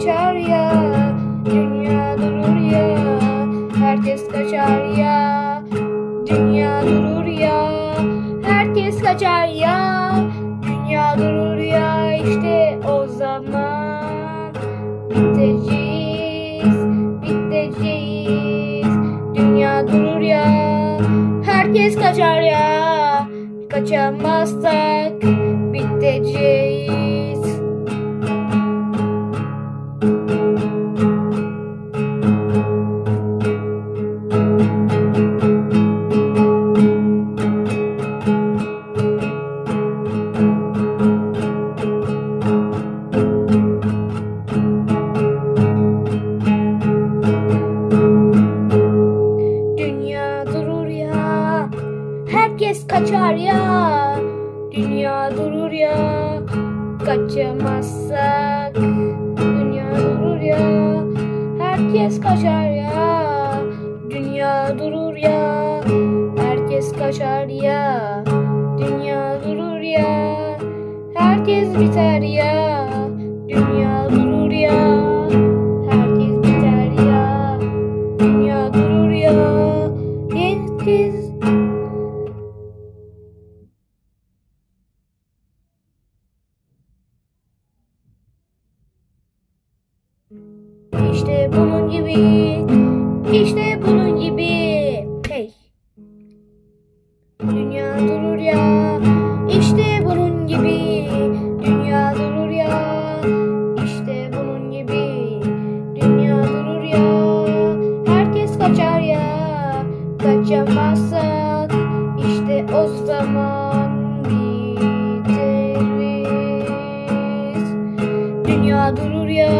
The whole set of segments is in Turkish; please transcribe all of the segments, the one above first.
Dünya durur ya Herkes kaçar ya Dünya durur ya Herkes kaçar ya Dünya durur ya işte o zaman Biteceğiz Biteceğiz. Dünya durur ya Herkes kaçar ya Kaçamazsak biteceğiz Herkes kaçar ya. Dünya durur ya. Kaçamazsak Dünya durur ya. Herkes kaçar ya. Dünya durur ya. Herkes kaçar ya. Dünya durur ya. Herkes biter ya. Dünya durur ya. Herkes biter ya. Dünya durur ya. Herkes İşte bunun gibi İşte bunun gibi. Hey. Dünya durur ya İşte bunun gibi. Dünya durur ya İşte bunun gibi. Dünya durur ya Herkes kaçar ya. Kaçamazsak işte o zaman biteriz. Dünya durur ya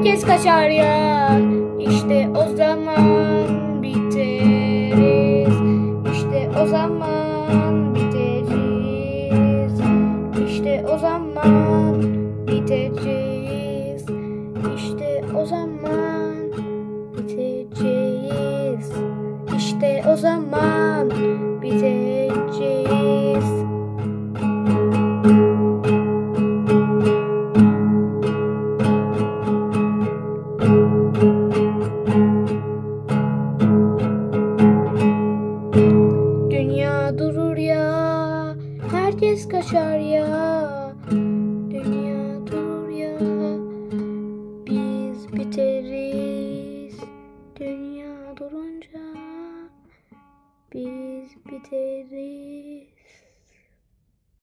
Herkes kaçar ya. İşte o zaman biteriz. İşte o zaman biteriz. İşte o zaman biteceğiz İşte o zaman biteceğiz İşte o zaman ya. Herkes kaçar ya. Dünya durur ya. Biz biteriz. Dünya durunca Biz biteriz